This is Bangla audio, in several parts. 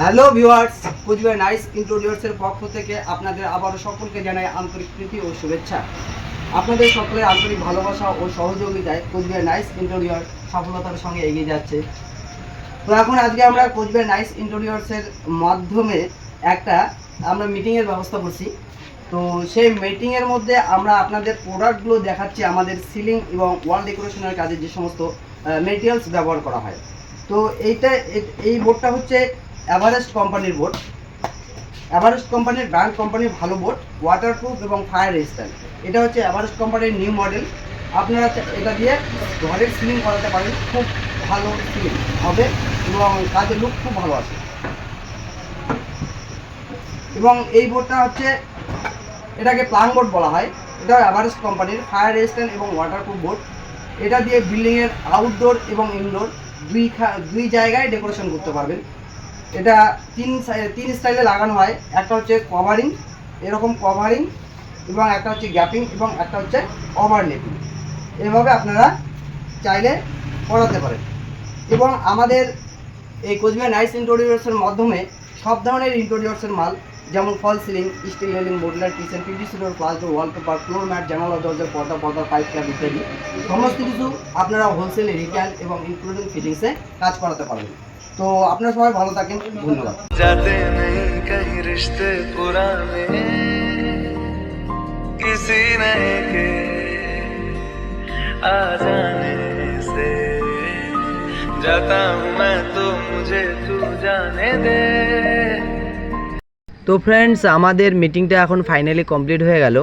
হ্যালো ভিউয়ার্স কুচবিহার নাইস ইন্ট্রোডিউসের পক্ষ থেকে আপনাদের আবারও সকলকে জানাই আন্তরিক প্রীতি ও শুভেচ্ছা। আপনাদের সকলের আন্তরিক ভালোবাসা ও সহযোগিতায় কোচবিহার নাইস ইন্টেরিয়র সফলতার সঙ্গে এগিয়ে যাচ্ছে। তো এখন আজকে আমরা কোচবিহার নাইস ইন্টেরিয়র্সের মাধ্যমে একটা আমরা মিটিংয়ের ব্যবস্থা করছি। তো সেই মিটিংয়ের মধ্যে আমরা আপনাদের প্রোডাক্টগুলো দেখাচ্ছি, আমাদের সিলিং এবং ওয়াল ডেকোরেশনের কাজে যে সমস্ত মেটেরিয়ালস ব্যবহার করা হয়। তো এইটা, এই বোর্ডটা হচ্ছে এভারেস্ট কোম্পানির বোট এভারেস্ট কোম্পানির ব্র্যান্ড কোম্পানির ভালো বোর্ড ওয়াটারপ্রুফ এবং ফায়ার রেজিস্ট্যান্ট এটা হচ্ছে এভারেস্ট কোম্পানির নিউ মডেল আপনারা এটা দিয়ে ঘরের সিলিং করাতে পারেন, খুব ভালো সিলিং হবে এবং কাজের লুক খুব ভালো আসে। এবং এই বোর্ডটা হচ্ছে, এটাকে প্লাং বোর্ড বলা হয়। এটা এভারেস্ট কোম্পানির ফায়ার রেজিস্ট্যান্ট এবং ওয়াটারপ্রুফ বোর্ড এটা দিয়ে বিল্ডিংয়ের আউটডোর এবং ইনডোর দুই দুই জায়গায় ডেকোরেশন করতে পারবেন। এটা তিন তিন স্টাইলে লাগানো হয়। একটা হচ্ছে কভারিং এরকম কভারিং এবং একটা হচ্ছে গ্যাপিং এবং একটা হচ্ছে ওভারলেপিং এভাবে আপনারা চাইলে করাতে পারেন। এবং আমাদের এই কোচবিহার নাইস ইন্টোরিয়ার্সের মাধ্যমে সব ধরনের ইন্টোরিয়ার্সের মাল, যেমন fall ceiling steel railing modular kitchen PVC door plaster wallpaper floor mat জানালা, দরজা, পর্দা পর্দা পাইপ ক্যাপ ইত্যাদি। সমস্ত কিছু আপনারা হোলসেল রিটেল এবং ইনক্লুডিং ফিটিংসে কাজ করাতে পারবেন। তো আপনারা সবাই ভালো থাকেন ধন্যবাদ जाते नहीं कहीं रिश्ते पुराने किसी नए के आ जाने से जाता हूँ मैं तो मुझे तू जाने दे তো ফ্রেন্ডস আমাদের মিটিংটা এখন ফাইনালি কমপ্লিট হয়ে গেল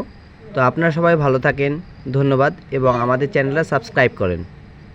তো আপনারা সবাই ভালো থাকেন ধন্যবাদ এবং আমাদের চ্যানেলটা সাবস্ক্রাইব করেন